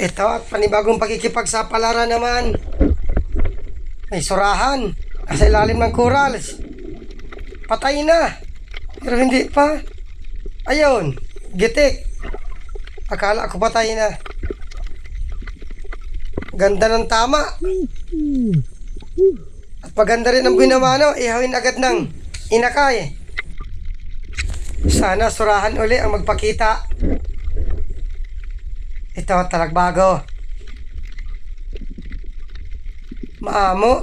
Ito at panibagong pakikipagsapalaran naman. May surahan. Nasa ilalim ng corals. Patay na. Pero hindi pa. Ayun. Gitik. Akala ko patay na. Ganda ng tama. At paganda rin ang binamano, ihawin agad ng inakay. Sana surahan uli ang magpakita. Ito, talagbago. Maamo.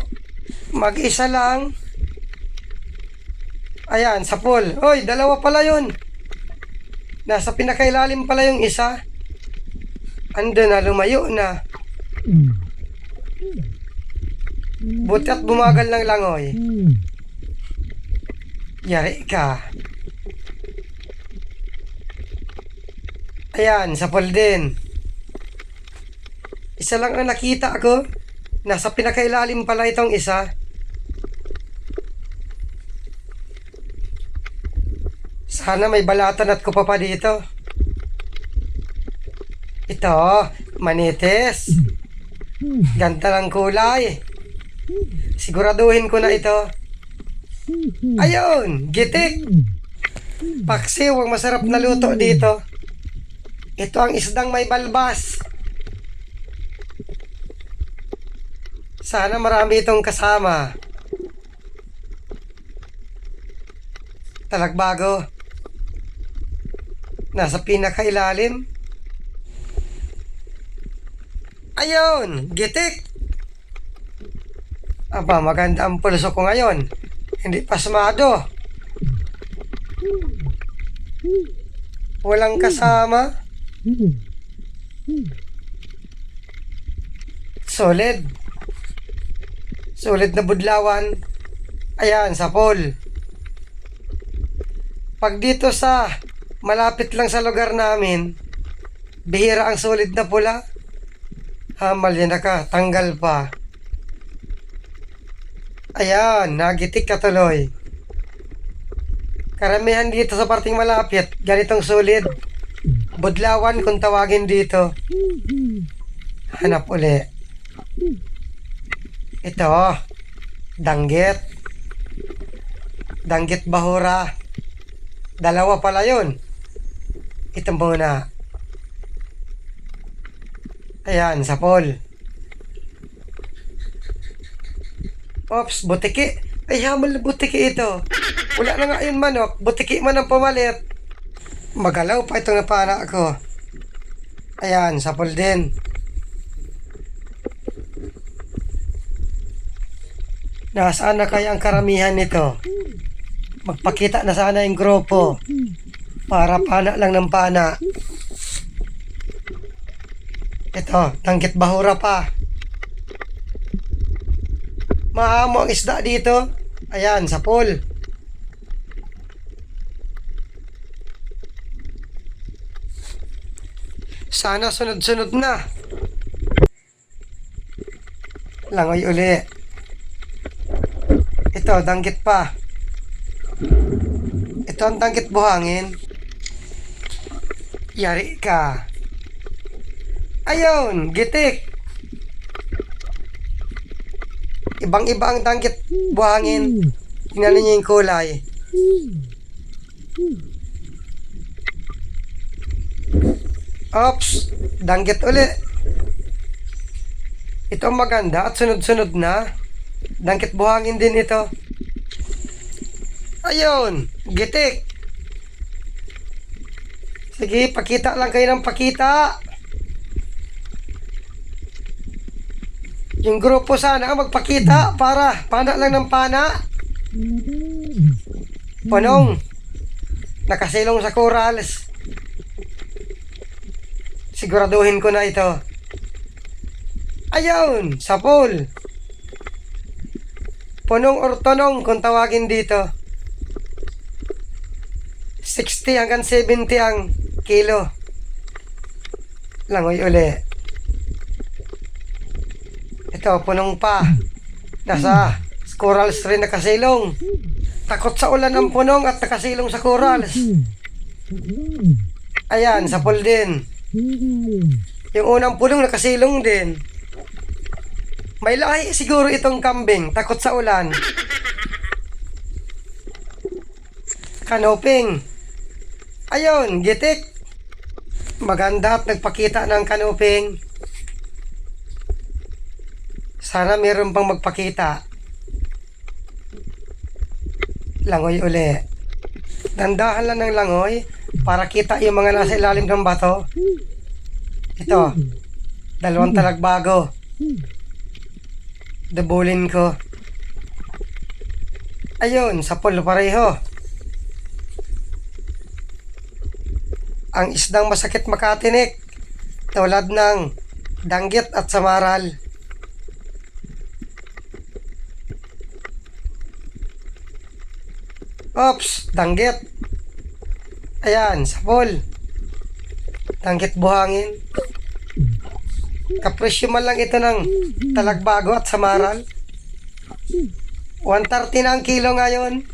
Mag-isa lang. Ayan, sa pool. Hoy, dalawa pala yun. Nasa pinakailalim pala yung isa. Ando na, lumayo na. Buti at bumagal ng langoy. Yari ka. Ayan, sa pool din. Isa lang ang nakita ko. Nasa pinakailalim pala itong isa. Sana may balatan at kupa pa dito. Ito, manites. Ganda ng kulay. Siguraduhin ko na ito. Ayun, gitik. Paksiw, ang masarap na luto dito. Ito ang isdang may balbas. Sana marami itong kasama. Talagbago. Nasa pinakailalim. Ayun! Gitik! Aba, maganda ang pulso ko ngayon. Hindi pasmado. Walang kasama. Solid. Solid na budlawan. Ayan, sa pool. Pag dito sa malapit lang sa lugar namin, bihira ang solid na pula. Hamal yan ka, tanggal pa. Ayan, nagitik ka tuloy. Karamihan dito sa parting malapit, ganitong solid. Budlawan kung tawagin dito. Hanap uli. Ito, danggit. Danggit bahura. Dalawa pala yun. Ito muna. Ayan, sa pool. Ops, butiki. Ay, hamal na butiki ito. Wala na nga yun manok. Butiki man ang pumalit. Magalaw pa itong napana ko. Ayan, sa pool din. Nasaan na kaya ang karamihan nito? Magpakita na sana yung grupo. Para pana lang ng pana. Ito, tangkit bahura pa. Maamo ang isda dito. Ayan, sa pool. Sana sunod-sunod na. Langoy uli. Ito, danggit pa. Ito ang danggit buhangin. Yari ka. Ayun, gitik. Ibang-iba ang danggit buhangin. Tingnan niyo yung kulay. Ops, danggit uli. Ito maganda at sunod-sunod na. Danggit buhangin din ito. Ayun, gitik. Sige, pakita lang kayo ng pakita. Yung grupo sana magpakita para pana lang ng pana. Panong, nakasilong sa corals. Siguraduhin ko na ito. Ayun, sa pool. Punong or tonong kung tawagin dito. 60 hanggang 70 ang kilo. Langoy uli. Ito, punong pa. Nasa corals rin nakasilong. Takot sa ulan ang punong at nakasilong sa corals. Ayan, sa pool din. Yung unang pulong nakasilong din. May lahi siguro itong kambing, takot sa ulan. Kanoping. Ayun, gitik. Maganda at nagpakita ng kanoping. Sana meron pang magpakita. Langoy uli. Dandahan lang ng langoy para kita yung mga nasa ilalim ng bato. Ito, dalawang talagbago. Dabulin ko. Ayun, sa pool pareho. Ang isdang masakit makatinik, tulad ng danggit at samaral. Ops, danggit. Ayan, sa pool. Danggit buhangin. Kapresyo man lang ito ng talagbago at samaral. 130 na ang kilo ngayon.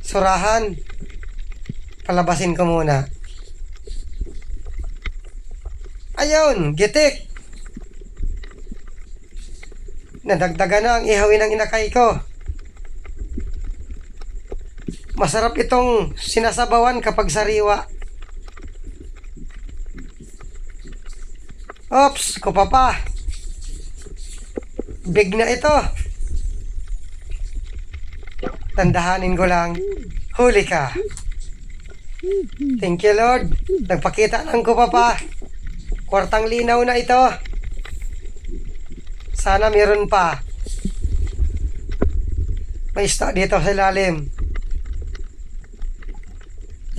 Surahan. Palabasin ko muna. Ayun, gitik. Nadagdagan na ang ihawin ng inakay ko. Masarap itong sinasabawan kapag sariwa. Ops, kupa pa. Big na ito. Tandahanin ko lang. Huli ka. Thank you, Lord. Nagpakita ng kupa pa. Kwartang linaw na ito. Sana meron pa. May isda dito sa ilalim.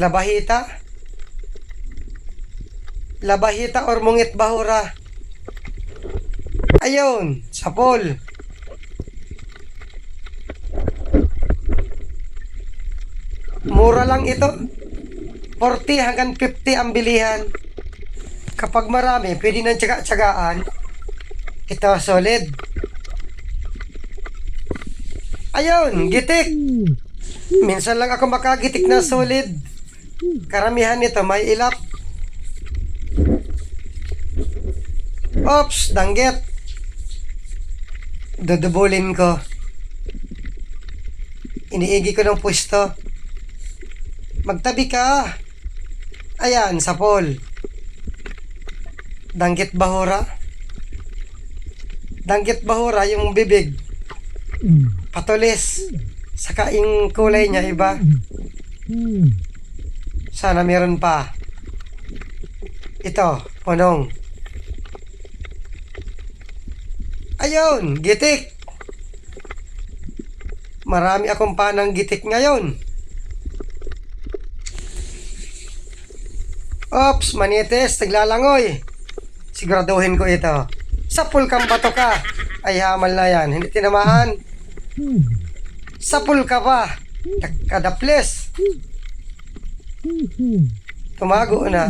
Labahita. Labahita or mungit bahura. Ayun, sa pool. Mura lang ito. 40 hanggang 50 ang bilihan. Kapag marami, pwede nang tsaga-tsagaan. Ito, solid. Ayun, gitik. Minsan lang ako makagitik na solid. Karamihan nito may ilap. Ops, danggit. Dudubulin ko. Iniigi ko ng pwesto. Magtabi ka. Ayan, sa pool. Danggit bahura. Danggit bahura yung bibig. Patulis. Saka yung kulay niya iba. Sana meron pa. Ito, punong. Ayun, gitik. Marami akong panang gitik ngayon. Ops, manites, naglalangoy. Siguraduhin ko ito. Sa pool kang bato ka. Ay hamal na yan. Hindi tinamaan. Sa pool ka pa. Kadaples. Tumago na.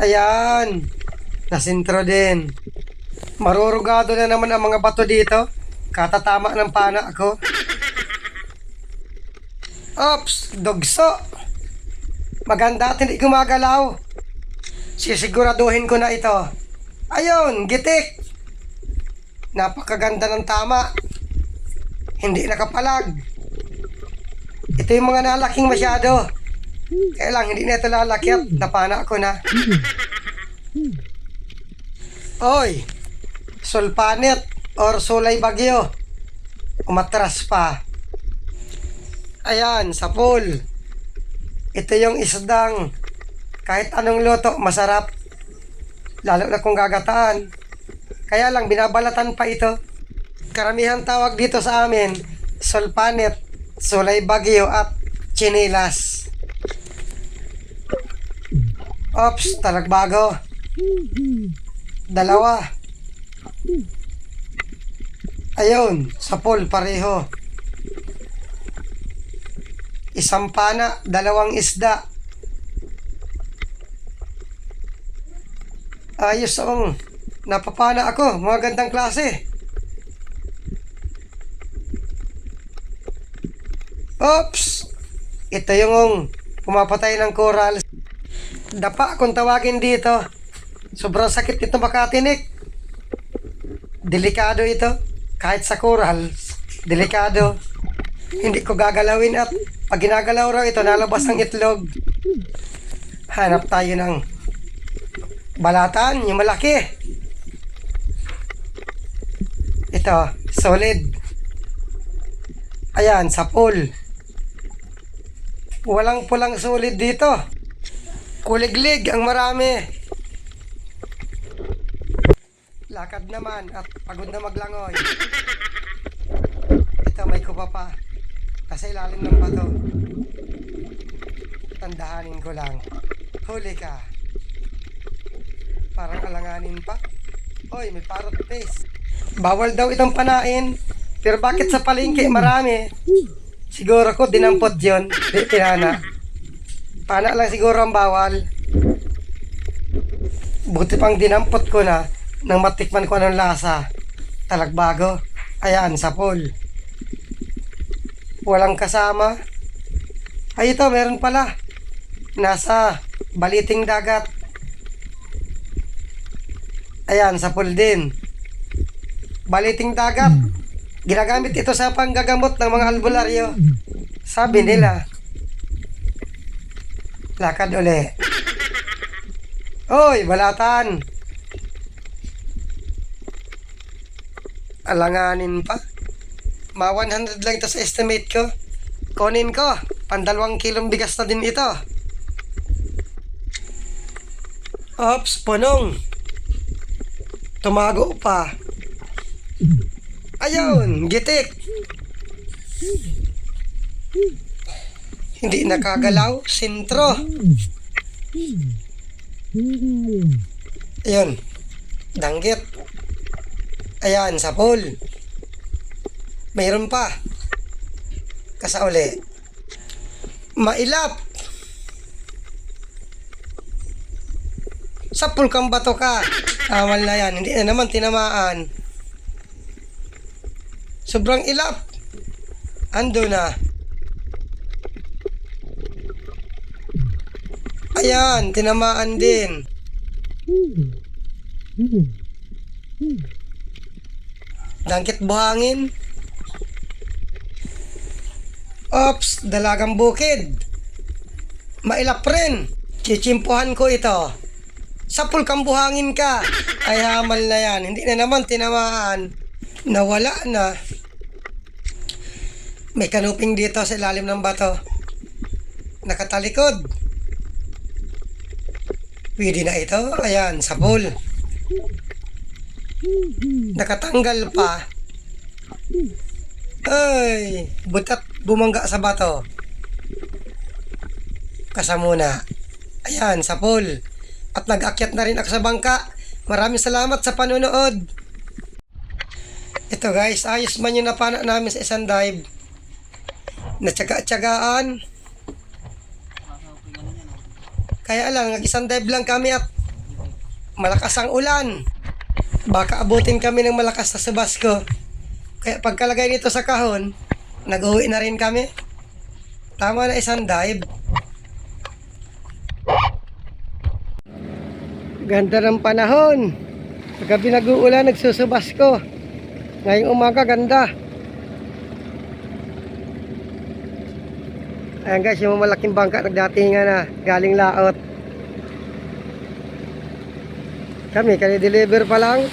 Ayan. Nasintro din. Marurugado na naman ang mga bato dito. Katatama ng pana ako. Ops, dogso. Maganda at hindi gumagalaw. Sisiguraduhin ko na ito. Ayun, gitik. Napakaganda ng tama. Hindi nakapalag. Ito yung mga nalaking masyado. Kaya lang, hindi na ito lalakyat. Napana ko na. Oy, sulpanet or sulay bagyo. Umatras pa. Ayan, sa pool. Ito yung isdang kahit anong luto, masarap. Lalo na kung gagataan. Kaya lang, binabalatan pa ito. Karamihan tawag dito sa amin, sulpanet, sulay bagyo at chinilas. Ops, talagbago. Dalawa. Ayun, sa pool pareho. Isang pana, dalawang isda. Ayos ang napapana ako, mga gandang klase. Oops! Ito yung pumapatay ng coral. Dapa kung tawagin dito. Sobrang sakit ito makatinik. Delikado ito. Kahit sa coral, delikado. Hindi ko gagalawin at pag ginagalaw raw ito, nalabas ang itlog. Hanap tayo ng balatan, yung malaki. Ito, solid. Ayan, sa pool. Walang pulang solid dito. Kuliglig ang marami. Lakad naman at pagod na maglangoy. Ito, may kupa pa. Kasi ilalim ng bato. Tandahanin ko lang. Huli ka. Parang alanganin pa. Hoy, may parrot face. Bawal daw itong panain. Pero bakit sa palengke marami? Siguro ko dinampot yon. Di tinana. Pana lang siguro ang bawal. Buti pang dinampot ko na nang matikman ko ng lasa. Talagbago. Ayan, sa pool. Walang kasama. Ay ito, meron pala. Nasa baliting dagat. Ayan, sa pool din. Baliting dagat. Ginagamit ito sa panggagamot ng mga albularyo. Sabi nila. Lakad uli. Oy, balatan. Alanganin pa. Ma 100 lang ito sa estimate ko. Kunin ko. Pandalawang kilong bigas na din ito. Ops, punong. Tumago pa. Ayun, gitik. Hindi nakagalaw, sintro. Ayun, danggit. Ayan, sa pool. Mayroon pa. Kasauli. Mailap. Sa pool kang bato ka. Amal na yan. Hindi na naman tinamaan. Sobrang ilap. Ando na. Ayan, tinamaan din. Dangkit buhangin. Ops, dalagang bukid. Mailap rin. Chichimpuhan ko ito. Sapul kang buhangin ka. Ay hamal na yan. Hindi na naman tinamaan. Nawala na. May kanuping dito sa ilalim ng bato. Nakatalikod. Pwede na ito. Ayan, sa pool. Nakatanggal pa. Ay, butat bumangga sa bato. Kasamuna. Ayan, sa pool. At nag-akyat na rin ako sa bangka. Maraming salamat sa panonood. Ito guys, ayos man yung napana namin sa isang dive. Natsaga-tsagaan. Kaya lang, nag-isang dive lang kami at malakas ang ulan. Baka abutin kami ng malakas na sabas ko. Kaya pagkalagay nito sa kahon, nag-uwi na rin kami. Tama na isang dive. Ganda ng panahon. Paggabi nag-uulan, nagsusubas ko. Ngayong umaga, ganda. Ayan guys, yung malaking bangka nagdatingan na, galing laot. Kami, kani-deliver pa lang.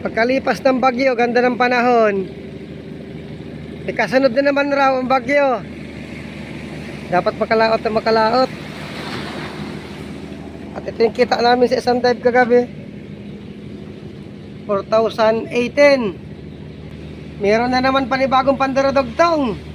Pagkalipas ng bagyo, ganda ng panahon. May kasunod na naman raw ang bagyo. Dapat makalaot na makalaot. At ito yung kita namin sa isang dive kagabi. 4,018. Meron na naman panibagong pandaradogtong.